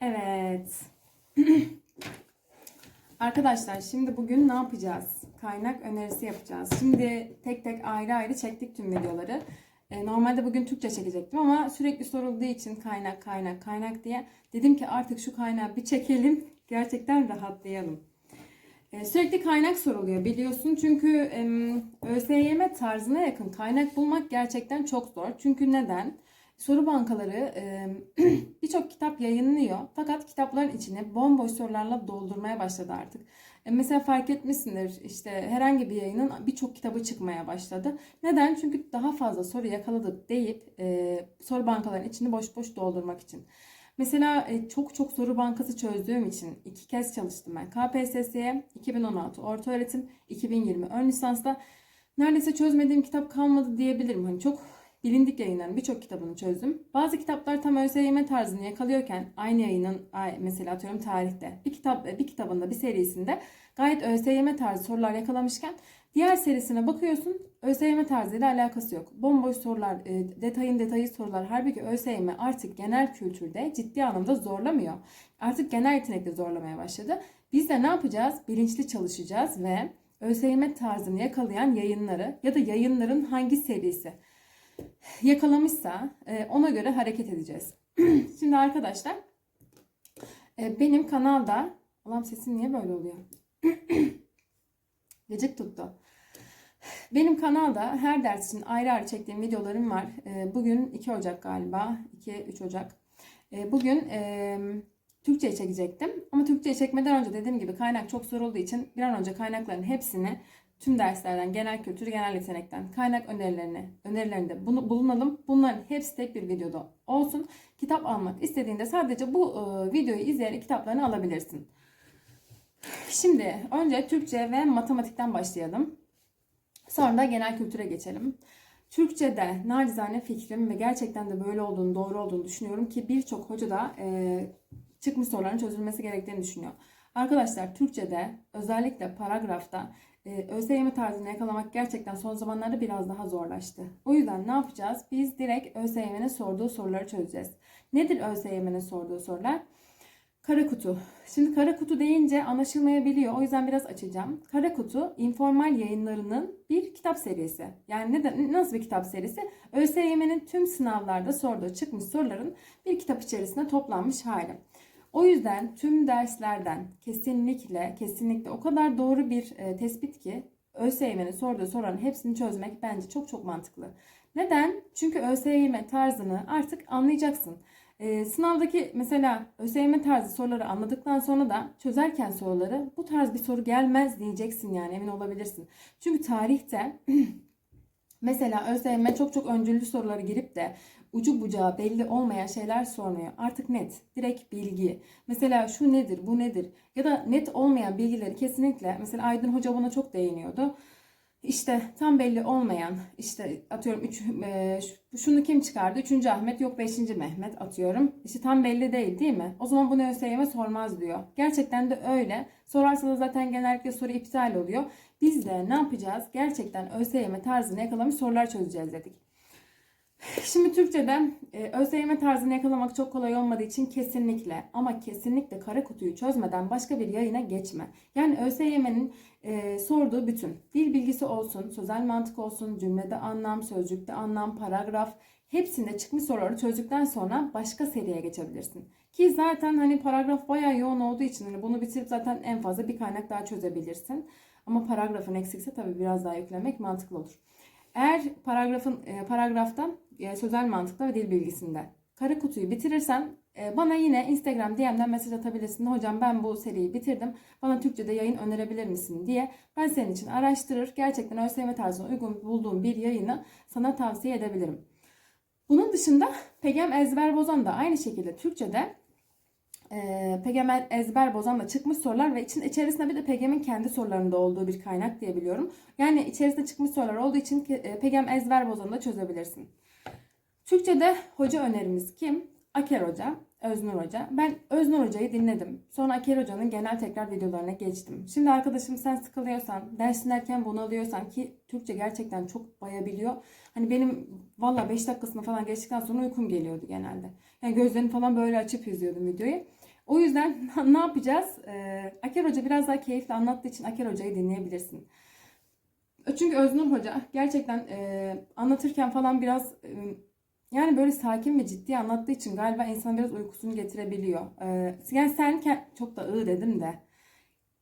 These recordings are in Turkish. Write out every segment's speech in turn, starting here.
Evet. Arkadaşlar şimdi bugün ne yapacağız? Kaynak önerisi yapacağız. Şimdi tek tek ayrı ayrı çektik tüm videoları. E, Normalde bugün Türkçe çekecektim ama sürekli sorulduğu için kaynak kaynak kaynak diye dedim ki artık şu kaynağı bir çekelim. Gerçekten rahatlayalım. E, Sürekli kaynak soruluyor biliyorsun çünkü ÖSYM tarzına yakın kaynak bulmak gerçekten çok zor. Çünkü neden? Soru bankaları em, birçok kitap yayınlıyor fakat kitapların içini bomboş sorularla doldurmaya başladı artık. E, mesela fark etmişsindir işte herhangi bir yayının birçok kitabı çıkmaya başladı. Neden? Çünkü daha fazla soru yakaladık deyip e, soru bankalarının içini boş boş doldurmak için. Mesela e, çok çok soru bankası çözdüğüm için iki kez çalıştım ben. KPSS'ye 2016 orta öğretim, 2020 ön lisansta neredeyse çözmediğim kitap kalmadı diyebilirim. Hani çok bilindik yayınların birçok kitabını çözdüm. Bazı kitaplar tam ÖSYM tarzını yakalıyorken aynı yayının ay- mesela atıyorum tarihte bir kitap bir kitabında bir serisinde gayet ÖSYM tarzı sorular yakalamışken diğer serisine bakıyorsun ÖSYM tarzıyla alakası yok. Bomboş sorular, e, detayın detayı sorular. Halbuki ÖSYM artık genel kültürde ciddi anlamda zorlamıyor. Artık genel yetenekte zorlamaya başladı. Biz de ne yapacağız? Bilinçli çalışacağız ve ÖSYM tarzını yakalayan yayınları ya da yayınların hangi serisi yakalamışsa e, ona göre hareket edeceğiz. Şimdi arkadaşlar e, benim kanalda Allah'ım sesim niye böyle oluyor? Gıcık tuttu. Benim kanalda her ders için ayrı ayrı çektiğim videolarım var. E, Bugün 2 Ocak galiba. 2-3 Ocak. Bugün e, Türkçe'yi çekecektim. Ama Türkçe'yi çekmeden önce dediğim gibi kaynak çok sorulduğu için bir an önce kaynakların hepsini tüm derslerden, genel kültür, genel yetenekten kaynak önerilerini, önerilerinde bunu bulunalım. Bunların hepsi tek bir videoda olsun. Kitap almak istediğinde sadece bu e, videoyu izleyerek kitaplarını alabilirsin. Şimdi önce Türkçe ve matematikten başlayalım. Sonra da genel kültüre geçelim. Türkçe'de nacizane fikrim ve gerçekten de böyle olduğunu, doğru olduğunu düşünüyorum ki birçok hoca da e, çıkmış soruların çözülmesi gerektiğini düşünüyor. Arkadaşlar Türkçe'de özellikle paragrafta e, ÖSYM tarzını yakalamak gerçekten son zamanlarda biraz daha zorlaştı. O yüzden ne yapacağız? Biz direkt ÖSYM'nin sorduğu soruları çözeceğiz. Nedir ÖSYM'nin sorduğu sorular? Kara kutu. Şimdi kara kutu deyince anlaşılmayabiliyor. O yüzden biraz açacağım. Kara kutu informal yayınlarının bir kitap serisi. Yani neden, nasıl bir kitap serisi? ÖSYM'nin tüm sınavlarda sorduğu çıkmış soruların bir kitap içerisinde toplanmış hali. O yüzden tüm derslerden kesinlikle kesinlikle o kadar doğru bir e, tespit ki ÖSYM'nin sorduğu soruların hepsini çözmek bence çok çok mantıklı. Neden? Çünkü ÖSYM tarzını artık anlayacaksın. E, sınavdaki mesela ÖSYM tarzı soruları anladıktan sonra da çözerken soruları bu tarz bir soru gelmez diyeceksin yani emin olabilirsin. Çünkü tarihte mesela ÖSYM çok çok öncüllü soruları girip de ucu bucağı belli olmayan şeyler sormuyor. Artık net, direkt bilgi. Mesela şu nedir, bu nedir? Ya da net olmayan bilgileri kesinlikle mesela Aydın Hoca buna çok değiniyordu. İşte tam belli olmayan işte atıyorum üç, e, şunu kim çıkardı? Üçüncü Ahmet yok beşinci Mehmet atıyorum. İşte tam belli değil değil mi? O zaman bunu ÖSYM sormaz diyor. Gerçekten de öyle. Sorarsa da zaten genellikle soru iptal oluyor. Biz de ne yapacağız? Gerçekten ÖSYM tarzını yakalamış sorular çözeceğiz dedik. Şimdi Türkçe'de e, ÖSYM tarzını yakalamak çok kolay olmadığı için kesinlikle ama kesinlikle kara kutuyu çözmeden başka bir yayına geçme. Yani ÖSYM'nin e, sorduğu bütün dil bilgisi olsun, sözel mantık olsun, cümlede anlam, sözcükte anlam, paragraf hepsinde çıkmış soruları çözdükten sonra başka seriye geçebilirsin. Ki zaten hani paragraf bayağı yoğun olduğu için hani bunu bitirip zaten en fazla bir kaynak daha çözebilirsin. Ama paragrafın eksikse tabii biraz daha yüklemek mantıklı olur. Eğer paragrafın e, paragrafta e, sözel mantıkta ve dil bilgisinde kara kutuyu bitirirsen e, bana yine Instagram DM'den mesaj atabilirsin. Hocam ben bu seriyi bitirdim. Bana Türkçe'de yayın önerebilir misin diye ben senin için araştırır. Gerçekten ÖSYM tarzına uygun bulduğum bir yayını sana tavsiye edebilirim. Bunun dışında Pegem Ezber Bozan da aynı şekilde Türkçe'de e, Pegem ezber bozanla çıkmış sorular ve için içerisinde bir de Pegem'in kendi sorularında olduğu bir kaynak diyebiliyorum. Yani içerisinde çıkmış sorular olduğu için e, Pegem ezber bozanı da çözebilirsin. Türkçe'de hoca önerimiz kim? Aker Hoca, Öznur Hoca. Ben Öznur Hoca'yı dinledim. Sonra Aker Hoca'nın genel tekrar videolarına geçtim. Şimdi arkadaşım sen sıkılıyorsan, ders dinlerken bunalıyorsan ki Türkçe gerçekten çok bayabiliyor. Hani benim valla 5 dakikasını falan geçtikten sonra uykum geliyordu genelde. Yani gözlerimi falan böyle açıp izliyordum videoyu. O yüzden ne yapacağız? Ee, Aker Hoca biraz daha keyifli anlattığı için Aker Hoca'yı dinleyebilirsin. Çünkü Öznur Hoca gerçekten e, anlatırken falan biraz e, yani böyle sakin ve ciddi anlattığı için galiba insan biraz uykusunu getirebiliyor. Ee, yani sen çok da ı dedim de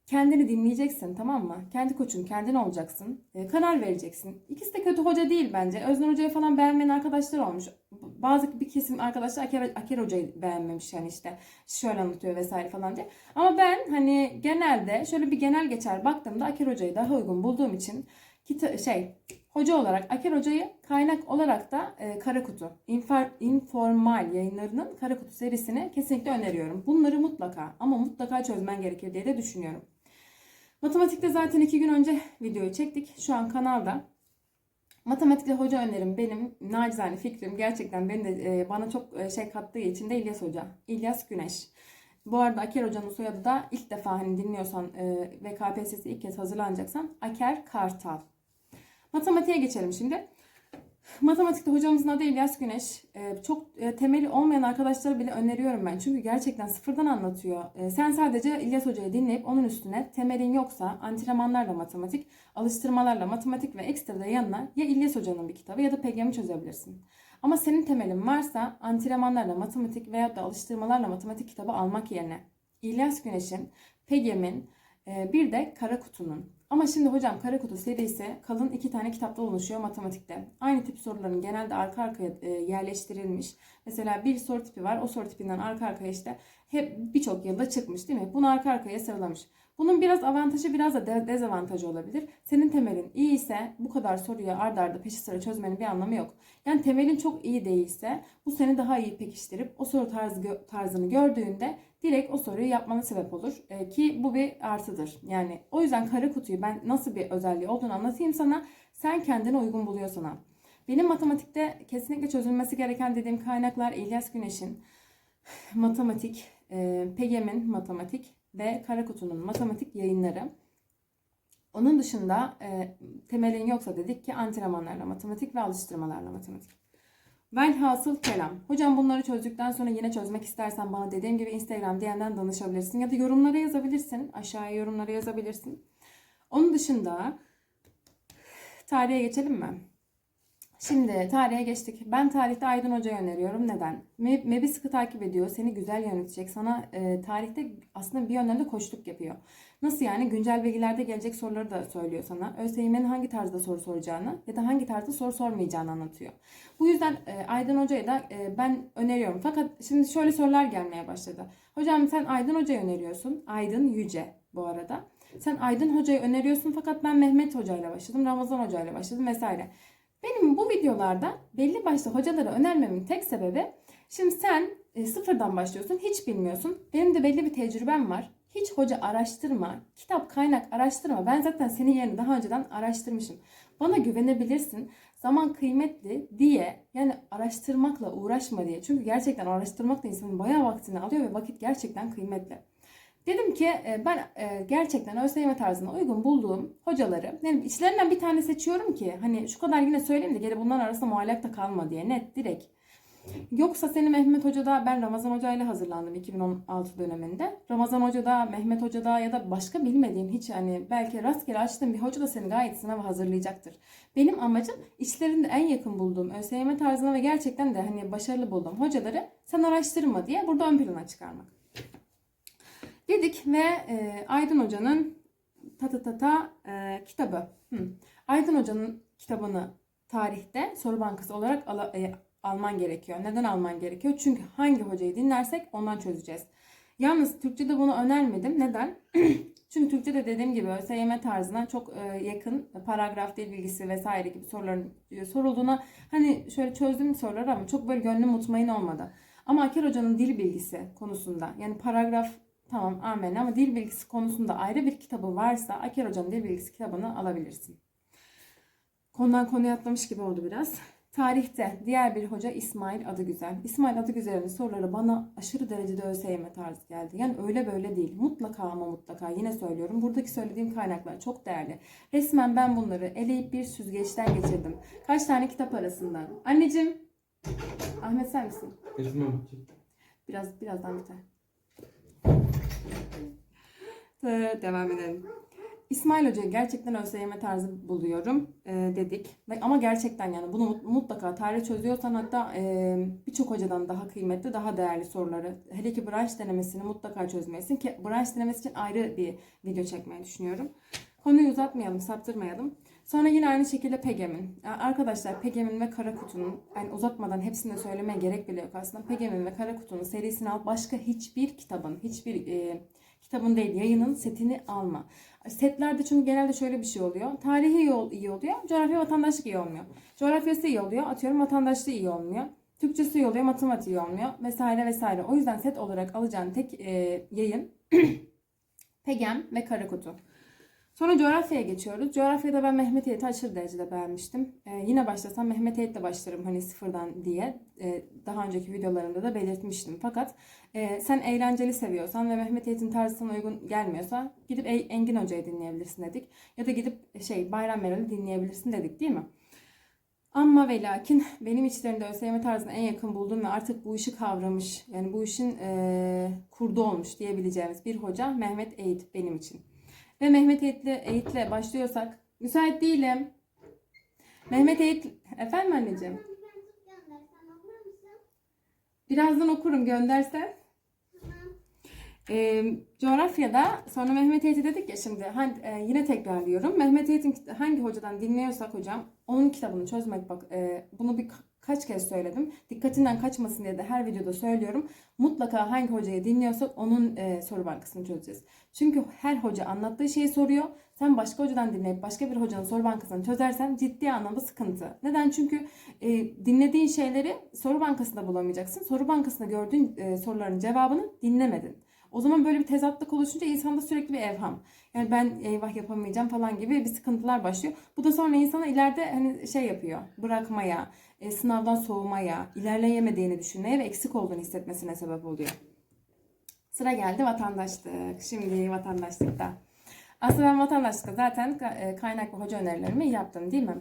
kendini dinleyeceksin tamam mı? Kendi koçun kendin olacaksın. Ee, karar vereceksin. İkisi de kötü hoca değil bence. Öznur Hoca'yı falan beğenmeyen arkadaşlar olmuş. Bazı bir kesim arkadaşlar Aker, Aker Hoca'yı beğenmemiş yani işte şöyle anlatıyor vesaire falan diye. Ama ben hani genelde şöyle bir genel geçer baktığımda Aker Hoca'yı daha uygun bulduğum için kita şey hoca olarak Aker Hoca'yı kaynak olarak da e, Kara Kutu Infor- Informal yayınlarının Kara Kutu serisini kesinlikle öneriyorum. Bunları mutlaka ama mutlaka çözmen gerekir diye de düşünüyorum. Matematikte zaten iki gün önce videoyu çektik. Şu an kanalda. Matematikte hoca önerim benim nacizane fikrim. Gerçekten benim de e, bana çok e, şey kattığı için de İlyas Hoca. İlyas Güneş. Bu arada Aker Hoca'nın soyadı da ilk defa hani dinliyorsan e, ve KPSS'ye ilk kez hazırlanacaksan Aker Kartal. Matematiğe geçelim şimdi. Matematikte hocamızın adı İlyas Güneş. Ee, çok e, temeli olmayan arkadaşlara bile öneriyorum ben. Çünkü gerçekten sıfırdan anlatıyor. Ee, sen sadece İlyas Hoca'yı dinleyip onun üstüne temelin yoksa antrenmanlarla matematik, alıştırmalarla matematik ve ekstra da yanına ya İlyas Hoca'nın bir kitabı ya da PGM'i çözebilirsin. Ama senin temelin varsa antrenmanlarla matematik veya da alıştırmalarla matematik kitabı almak yerine İlyas Güneş'in, PGM'in, e, bir de Kara Kutu'nun ama şimdi hocam Kara Kutu serisi kalın iki tane kitapta oluşuyor matematikte. Aynı tip soruların genelde arka arkaya e, yerleştirilmiş. Mesela bir soru tipi var. O soru tipinden arka arkaya işte hep birçok yılda çıkmış değil mi? Bunu arka arkaya sıralamış. Bunun biraz avantajı biraz da de- dezavantajı olabilir. Senin temelin iyi ise bu kadar soruyu ard arda peşi sıra çözmenin bir anlamı yok. Yani temelin çok iyi değilse bu seni daha iyi pekiştirip o soru tarzı tarzını gördüğünde direkt o soruyu yapmana sebep olur. Ee, ki bu bir artıdır. Yani o yüzden kara kutuyu ben nasıl bir özelliği olduğunu anlatayım sana. Sen kendine uygun buluyorsan. Benim matematikte kesinlikle çözülmesi gereken dediğim kaynaklar İlyas Güneş'in matematik, e, PGM'in matematik ve Kara Kutu'nun matematik yayınları. Onun dışında e, temelin yoksa dedik ki antrenmanlarla matematik ve alıştırmalarla matematik. Velhasıl kelam. Hocam bunları çözdükten sonra yine çözmek istersen bana dediğim gibi Instagram DM'den danışabilirsin ya da yorumlara yazabilirsin. Aşağıya yorumlara yazabilirsin. Onun dışında tarihe geçelim mi? Şimdi tarihe geçtik. Ben tarihte Aydın Hoca'yı öneriyorum. Neden? Me- MEB'i sıkı takip ediyor. Seni güzel yönetecek. Sana e, tarihte aslında bir yönden de koçluk yapıyor. Nasıl yani? Güncel bilgilerde gelecek soruları da söylüyor sana. ÖSYM'nin hangi tarzda soru soracağını ya da hangi tarzda soru sormayacağını anlatıyor. Bu yüzden e, Aydın Hoca'yı da e, ben öneriyorum. Fakat şimdi şöyle sorular gelmeye başladı. Hocam sen Aydın Hoca'yı öneriyorsun. Aydın Yüce bu arada. Sen Aydın Hoca'yı öneriyorsun fakat ben Mehmet Hoca'yla başladım, Ramazan Hoca'yla başladım vesaire. Benim bu videolarda belli başlı hocaları önermemin tek sebebi şimdi sen e, sıfırdan başlıyorsun, hiç bilmiyorsun. Benim de belli bir tecrübem var. Hiç hoca araştırma, kitap kaynak araştırma. Ben zaten senin yerini daha önceden araştırmışım. Bana güvenebilirsin. Zaman kıymetli diye yani araştırmakla uğraşma diye. Çünkü gerçekten araştırmak da insanın bayağı vaktini alıyor ve vakit gerçekten kıymetli. Dedim ki e, ben e, gerçekten ÖSYM tarzına uygun bulduğum hocaları yani içlerinden bir tane seçiyorum ki hani şu kadar yine söyleyeyim de geri bunların arasında muallak da kalma diye net direkt. Yoksa seni Mehmet Hoca'da ben Ramazan Hoca ile hazırlandım 2016 döneminde. Ramazan Hoca'da, Mehmet Hoca'da ya da başka bilmediğin hiç hani belki rastgele açtığın bir hoca da seni gayet sınava hazırlayacaktır. Benim amacım içlerinde en yakın bulduğum ÖSYM tarzına ve gerçekten de hani başarılı bulduğum hocaları sen araştırma diye burada ön plana çıkarmak. Dedik ve e, Aydın Hoca'nın tata tata e, kitabı. Hı. Aydın Hoca'nın kitabını tarihte soru bankası olarak ala- e, alman gerekiyor. Neden alman gerekiyor? Çünkü hangi hocayı dinlersek ondan çözeceğiz. Yalnız Türkçe'de bunu önermedim. Neden? Çünkü Türkçe'de dediğim gibi ÖSYM tarzına çok e, yakın paragraf dil bilgisi vesaire gibi soruların e, sorulduğuna hani şöyle çözdüğüm sorular ama çok böyle gönlüm mutmain olmadı. Ama Aker Hoca'nın dil bilgisi konusunda yani paragraf tamam amen ama dil bilgisi konusunda ayrı bir kitabı varsa Aker Hoca'nın dil bilgisi kitabını alabilirsin. Konudan konuya atlamış gibi oldu biraz. Tarihte diğer bir hoca İsmail Adıgüzel. İsmail Adıgüzel'in soruları bana aşırı derecede ÖSYM tarzı geldi. Yani öyle böyle değil. Mutlaka ama mutlaka yine söylüyorum. Buradaki söylediğim kaynaklar çok değerli. Resmen ben bunları eleyip bir süzgeçten geçirdim. Kaç tane kitap arasından. Anneciğim. Ahmet sen misin? Biraz birazdan biter. Ee, Devam edelim. İsmail Hoca'yı gerçekten ÖSYM tarzı buluyorum e, dedik. Ama gerçekten yani bunu mut- mutlaka tarih çözüyorsan hatta e, birçok hocadan daha kıymetli, daha değerli soruları. Hele ki branş denemesini mutlaka çözmelisin ki branş denemesi için ayrı bir video çekmeyi düşünüyorum. Konuyu uzatmayalım, saptırmayalım. Sonra yine aynı şekilde PEGEM'in. Arkadaşlar PEGEM'in ve Kara Kutu'nun, yani uzatmadan hepsini söylemeye gerek bile yok aslında. PEGEM'in ve Kara Kutu'nun serisini al. Başka hiçbir kitabın, hiçbir e, kitabın değil yayının setini alma. Setlerde çünkü genelde şöyle bir şey oluyor. Tarihi iyi, ol- iyi oluyor, coğrafya vatandaşlık iyi olmuyor. Coğrafyası iyi oluyor, atıyorum vatandaşlığı iyi olmuyor. Türkçesi iyi oluyor, matematiği iyi olmuyor vesaire vesaire. O yüzden set olarak alacağın tek e, yayın PEGEM ve Kara Kutu. Sonra coğrafyaya geçiyoruz. Coğrafyada ben Mehmet Yiğit'i aşırı derecede beğenmiştim. Ee, yine başlasam Mehmet Yiğit'le başlarım hani sıfırdan diye. Ee, daha önceki videolarımda da belirtmiştim. Fakat e, sen eğlenceli seviyorsan ve Mehmet Yiğit'in tarzı sana uygun gelmiyorsa gidip Engin Hoca'yı dinleyebilirsin dedik. Ya da gidip şey Bayram Meral'i dinleyebilirsin dedik değil mi? Ama ve lakin benim içlerinde ÖSYM tarzına en yakın bulduğum ve artık bu işi kavramış, yani bu işin e, kurdu olmuş diyebileceğimiz bir hoca Mehmet Eğit benim için. Ve Mehmet Eğit'le, Eğit'le başlıyorsak, müsait değilim. Mehmet Eğit, efendim anneciğim? Birazdan okurum göndersen. Ee, coğrafyada sonra Mehmet Eğit'i dedik ya şimdi hani, e, yine tekrarlıyorum. Mehmet Eğit'in hangi hocadan dinliyorsak hocam onun kitabını çözmek bak e, bunu bir kaç kez söyledim. Dikkatinden kaçmasın diye de her videoda söylüyorum. Mutlaka hangi hocayı dinliyorsak onun e, soru bankasını çözeceğiz. Çünkü her hoca anlattığı şeyi soruyor. Sen başka hocadan dinleyip başka bir hocanın soru bankasını çözersen ciddi anlamda sıkıntı. Neden? Çünkü e, dinlediğin şeyleri soru bankasında bulamayacaksın. Soru bankasında gördüğün e, soruların cevabını dinlemedin. O zaman böyle bir tezatlık oluşunca insanda sürekli bir evham. Yani ben eyvah yapamayacağım falan gibi bir sıkıntılar başlıyor. Bu da sonra insana ileride hani şey yapıyor. Bırakmaya, e, sınavdan soğumaya, ilerleyemediğini düşünmeye ve eksik olduğunu hissetmesine sebep oluyor. Sıra geldi vatandaşlık. Şimdi vatandaşlıkta. Aslında ben vatandaşlıkta zaten e, kaynaklı hoca önerilerimi yaptım değil mi?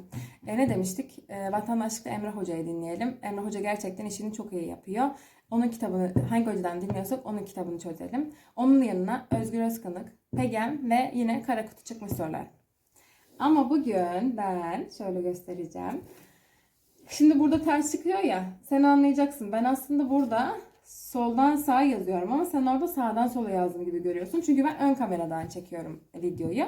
E, ne demiştik? E, vatandaşlıkta Emre Hoca'yı dinleyelim. Emre Hoca gerçekten işini çok iyi yapıyor. Onun kitabını hangi hocadan dinliyorsak onun kitabını çözelim. Onun yanına Özgür Özkanık, Pegem ve yine Kara Kutu çıkmış sorular. Ama bugün ben şöyle göstereceğim. Şimdi burada ters çıkıyor ya. Sen anlayacaksın. Ben aslında burada soldan sağa yazıyorum ama sen orada sağdan sola yazdım gibi görüyorsun. Çünkü ben ön kameradan çekiyorum videoyu.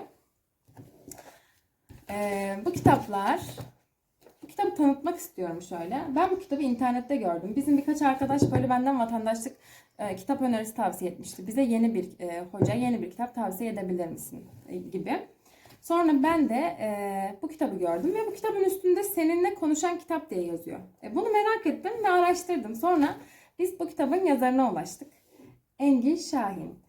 Ee, bu kitaplar tanıtmak istiyorum şöyle. Ben bu kitabı internette gördüm. Bizim birkaç arkadaş böyle benden vatandaşlık e, kitap önerisi tavsiye etmişti. Bize yeni bir e, hoca, yeni bir kitap tavsiye edebilir misin E, gibi. Sonra ben de e, bu kitabı gördüm ve bu kitabın üstünde seninle konuşan kitap diye yazıyor. E, bunu merak ettim ve araştırdım. Sonra biz bu kitabın yazarına ulaştık. Engin Şahin.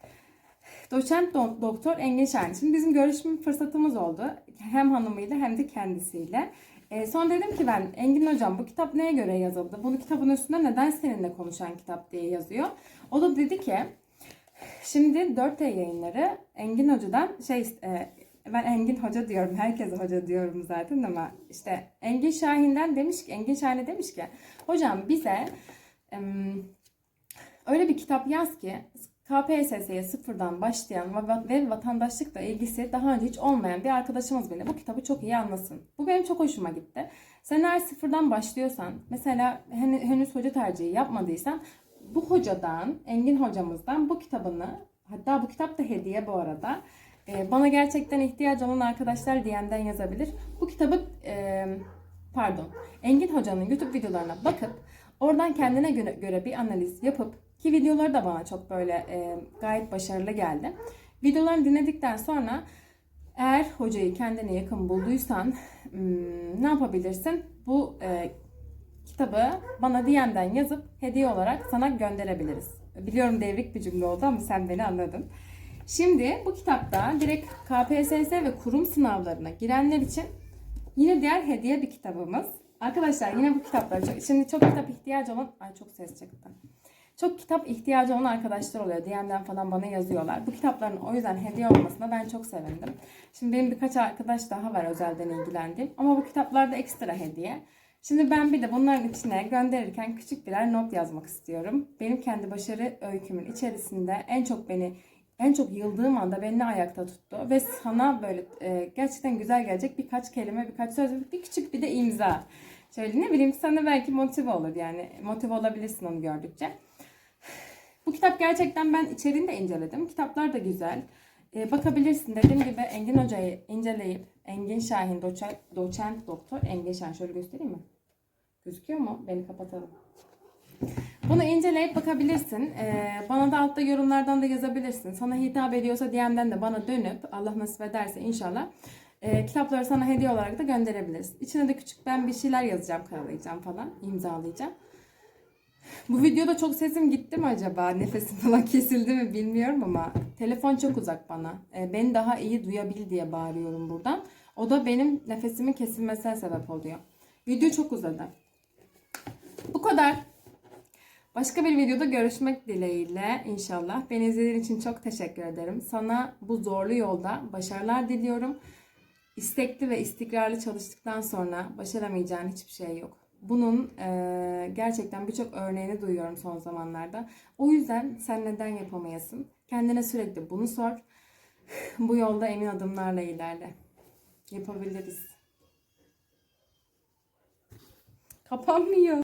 Doçent do- doktor Engin Şahin. Şimdi bizim görüşme fırsatımız oldu. Hem hanımıyla hem de kendisiyle. E, sonra dedim ki ben Engin hocam bu kitap neye göre yazıldı? Bunu kitabın üstünde neden seninle konuşan kitap diye yazıyor. O da dedi ki şimdi 4T yayınları Engin hocadan şey e, ben Engin Hoca diyorum. Herkese hoca diyorum zaten ama işte Engin Şahin'den demiş ki Engin Şahin'e demiş ki hocam bize öyle bir kitap yaz ki KPSS'ye sıfırdan başlayan ve- vatandaşlıkla ilgisi daha önce hiç olmayan bir arkadaşımız bile bu kitabı çok iyi anlasın. Bu benim çok hoşuma gitti. Sen eğer sıfırdan başlıyorsan, mesela hen- henüz hoca tercihi yapmadıysan bu hocadan, Engin hocamızdan bu kitabını, hatta bu kitap da hediye bu arada, e, bana gerçekten ihtiyacı olan arkadaşlar DM'den yazabilir. Bu kitabı, e, pardon, Engin hocanın YouTube videolarına bakıp oradan kendine göre bir analiz yapıp ki videoları da bana çok böyle e, gayet başarılı geldi. Videolarını dinledikten sonra eğer hocayı kendine yakın bulduysan hmm, ne yapabilirsin? Bu e, kitabı bana DM'den yazıp hediye olarak sana gönderebiliriz. Biliyorum devrik bir cümle oldu ama sen beni anladın. Şimdi bu kitapta direkt KPSS ve kurum sınavlarına girenler için yine diğer hediye bir kitabımız. Arkadaşlar yine bu kitaplar çok, şimdi çok kitap ihtiyacı olan ay çok ses çıktı. Çok kitap ihtiyacı olan arkadaşlar oluyor. DM'den falan bana yazıyorlar. Bu kitapların o yüzden hediye olmasına ben çok sevindim. Şimdi benim birkaç arkadaş daha var özelden ilgilendiğim. Ama bu kitaplarda ekstra hediye. Şimdi ben bir de bunların içine gönderirken küçük birer not yazmak istiyorum. Benim kendi başarı öykümün içerisinde en çok beni en çok yıldığım anda beni ayakta tuttu ve sana böyle e, gerçekten güzel gelecek birkaç kelime, birkaç söz, bir küçük bir de imza. Şöyle ne bileyim sana belki motive olur yani motive olabilirsin onu gördükçe. Bu kitap gerçekten ben içeriğini de inceledim. Kitaplar da güzel. Ee, bakabilirsin. Dediğim gibi Engin Hoca'yı inceleyip Engin Şahin doçent, doçent doktor Engin Şahin şöyle göstereyim mi? Gözüküyor mu? Beni kapatalım. Bunu inceleyip bakabilirsin. Ee, bana da altta yorumlardan da yazabilirsin. Sana hitap ediyorsa DM'den de bana dönüp Allah nasip ederse inşallah e, kitapları sana hediye olarak da gönderebiliriz. İçine de küçük ben bir şeyler yazacağım, karalayacağım falan, imzalayacağım. Bu videoda çok sesim gitti mi acaba? Nefesim falan kesildi mi bilmiyorum ama telefon çok uzak bana. E, beni daha iyi duyabil diye bağırıyorum buradan. O da benim nefesimin kesilmesine sebep oluyor. Video çok uzadı. Bu kadar. Başka bir videoda görüşmek dileğiyle inşallah. Beni izlediğin için çok teşekkür ederim. Sana bu zorlu yolda başarılar diliyorum. İstekli ve istikrarlı çalıştıktan sonra başaramayacağın hiçbir şey yok. Bunun eee, gerçekten birçok örneğini duyuyorum son zamanlarda. O yüzden sen neden yapamayasın? Kendine sürekli bunu sor. Bu yolda emin adımlarla ilerle. Yapabiliriz. Kapanmıyor.